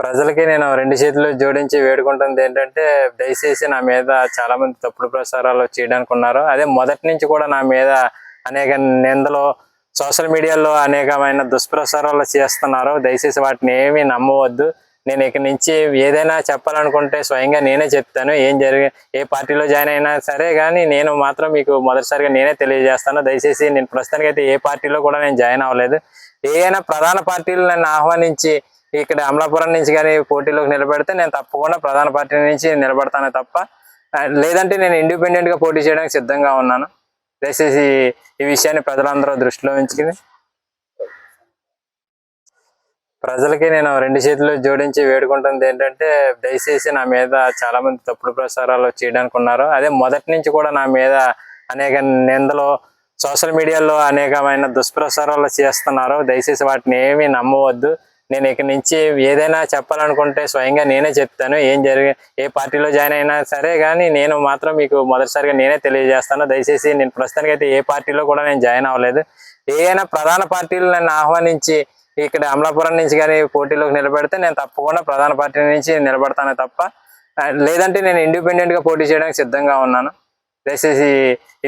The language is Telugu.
ప్రజలకి నేను రెండు చేతులు జోడించి వేడుకుంటుంది ఏంటంటే దయచేసి నా మీద చాలా మంది తప్పుడు ప్రసారాలు చేయడానికి ఉన్నారు. అదే మొదటి నుంచి కూడా నా మీద అనేక నిందలు సోషల్ మీడియాలో అనేకమైన దుష్ప్రచారాలు చేస్తున్నారు. దయచేసి వాటిని ఏమీ నమ్మవద్దు. నేను ఇక నుంచి ఏదైనా చెప్పాలనుకుంటే స్వయంగా నేనే చెప్తాను. ఏం జరిగి ఏ పార్టీలో జాయిన్ అయినా సరే కానీ నేను మాత్రం మీకు మొదటిసారిగా నేనే తెలియజేస్తాను. దయచేసి నేను ప్రస్తుతానికి అయితే ఏ పార్టీలో కూడా నేను జాయిన్ అవ్వలేదు. ఏదైనా ప్రధాన పార్టీలు నన్ను ఆహ్వానించి ఇక్కడ అమలాపురం నుంచి కానీ పోటీలోకి నిలబెడితే నేను తప్పకుండా ప్రధాన పార్టీ నుంచి నిలబడతాను తప్ప లేదంటే నేను ఇండిపెండెంట్గా పోటీ చేయడానికి సిద్ధంగా ఉన్నాను. దయచేసి ఈ విషయాన్ని ప్రజలందరూ దృష్టిలో ఉంచుకుని ప్రజలకి నేను రెండు చేతులు జోడించి వేడుకుంటుంది ఏంటంటే దయచేసి నా మీద చాలా మంది తప్పుడు ప్రసారాలు చేయడానికి ఉన్నారు. అదే మొదటి నుంచి కూడా నా మీద అనేక నిందలు సోషల్ మీడియాలో అనేకమైన దుష్ప్రచారాలు చేస్తున్నారు. దయచేసి వాటిని ఏమీ నమ్మవద్దు. నేను ఇక్కడి నుంచి ఏదైనా చెప్పాలనుకుంటే స్వయంగా నేనే చెప్తాను. ఏం జరిగి ఏ పార్టీలో జాయిన్ అయినా సరే కానీ నేను మాత్రం మీకు మొదటిసారిగా నేనే తెలియజేస్తాను. దయచేసి నేను ప్రస్తుతానికి అయితే ఏ పార్టీలో కూడా నేను జాయిన్ అవ్వలేదు. ఏదైనా ప్రధాన పార్టీలు నన్ను ఆహ్వానించి ఇక్కడ అమలాపురం నుంచి కానీ పోటీలోకి నిలబెడితే నేను తప్పకుండా ప్రధాన పార్టీ నుంచి నిలబడతాను తప్ప లేదంటే నేను ఇండిపెండెంట్గా పోటీ చేయడానికి సిద్ధంగా ఉన్నాను. దయచేసి